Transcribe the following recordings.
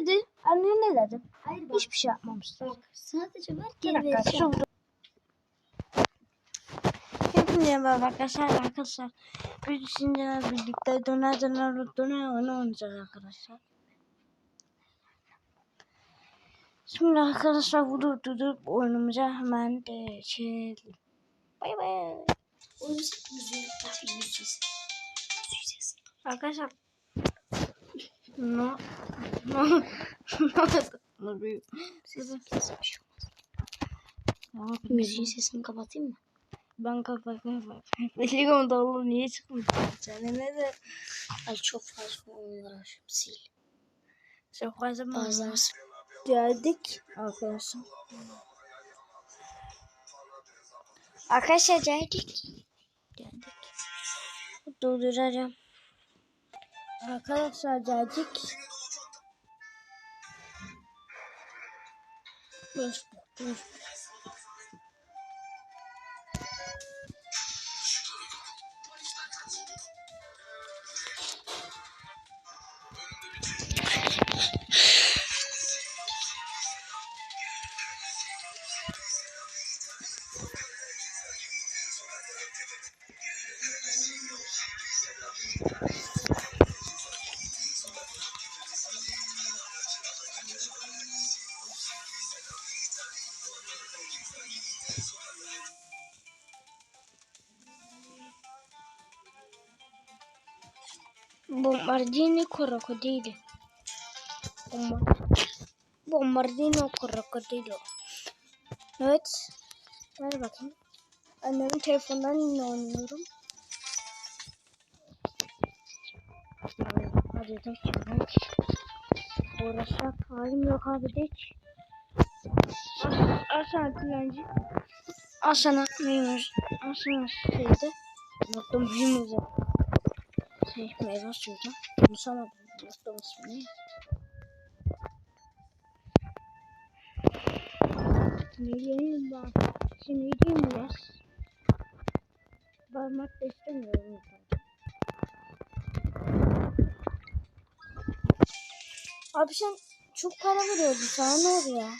dedi? Anne ne dedi? Hayır bak. Hiçbir şey yapmamışlar. Bak sadece Bir geri vereceğim. Hepinize merhaba arkadaşlar. Arkadaşlar biz şimdi birlikte döner döner döner oyunu oynayacağız arkadaşlar. Şimdi arkadaşlar vurup durup oyunumuza hemen geçelim. Bay bay. O müzik müziği açayım müziği. Müziği sesi. Arkadaşlar. No. No. No. Sesim kesin bir şey olmaz. Müziğin sesini kapatayım mı? Ben kapat kapat. Biliyorum da oğlum niye çıkmış? Sen ne de Ay çok fazla oyunlar var. Sil. çok fazla mı? Bazıları Geldik arkadaşlar. Arkadaşlar geldik. Geldik. Durduracağım. Arkadaşlar geldik. Boş boş. Bombardino crocodilo. Bomba- Bombardino crocodilo. Evet. Ver bakayım. Annemin telefonundan yine oynuyorum. Hadi de çabuk. Uğraşacak halim yok abi geç. Al, al sana dilenci. Al sana meyve. Al sana şeyde. Unuttum büyümüze. Şey meyve suydu. Unutamadım. Unuttum ismini. Sinirleneyim ben. Sinirliyim biraz. Bağırmak da istemiyorum. Abi sen çok para veriyordun sana ne oluyor?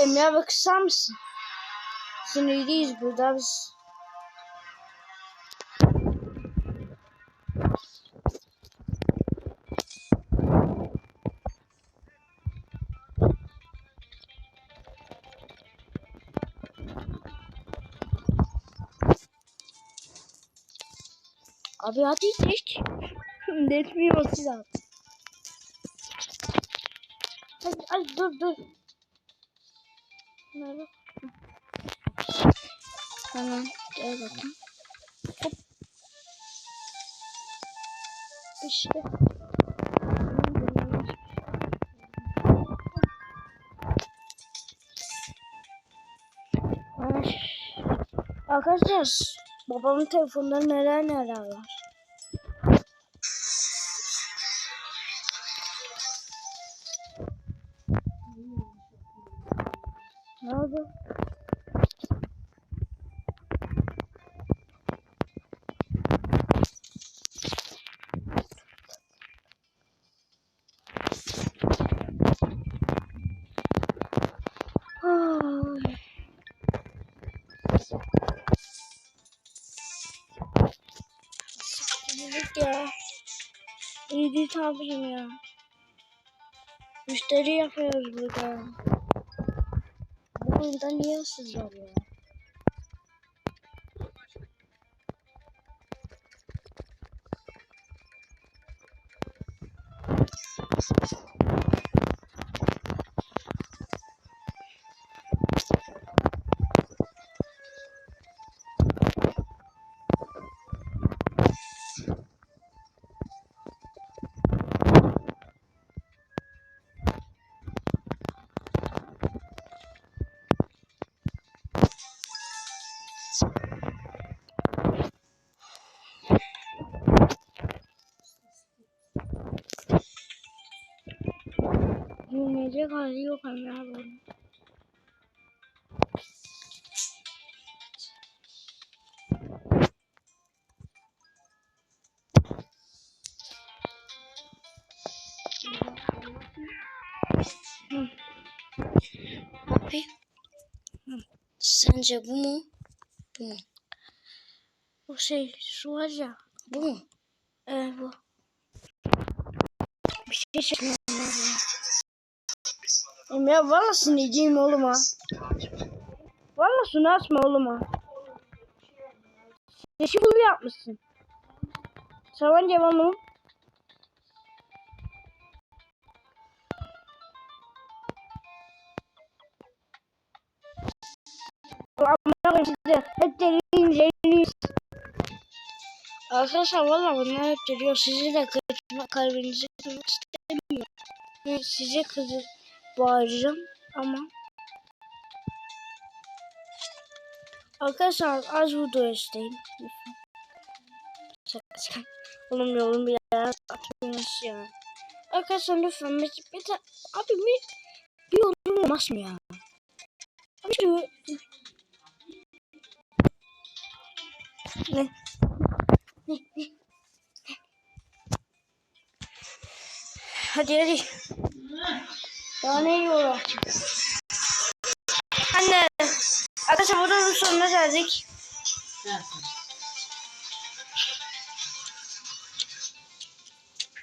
Emre abi kısar mısın? Sinirliyiz burada biz. Abi hadi hiç. Netmiyor silah. Hadi, hadi dur dur. Nerede? Tamam gel bakayım. İşte. Arkadaşlar babamın telefonunda neler neler var. Ne oldu? Ya. İyi abicim ya. Müşteri yapıyoruz burada. Bu oyunda niye ıssız var ya? Ölecek hali yok ama abi. Abi. Sence bu mu? Bu mu? O şey şu var ya. Bu mu? Evet bu. Bir şey çekmem. Ya valla sinirliyim oğlum ha. Valla şunu açma oğlum ha. Sesi full yapmışsın. Savan cevabım. Amına size. Hep deliyim deliyim. Arkadaşlar valla bunlar hep geliyor. Sizi de kırma, kalbinizi kırmak istemiyorum. Ben size kızı bağıracağım ama Arkadaşlar az video isteyin. lütfen. Oğlum yolun bir yere atmıyoruz ya. Arkadaşlar lütfen bir, bir ta- abi bir, bir yorum olmaz mı ya? Abi şu ne? Ne? Ne? Hadi hadi. Daha ne yiyorlar? Anne. Arkadaşlar buradan sonuna geldik. Evet.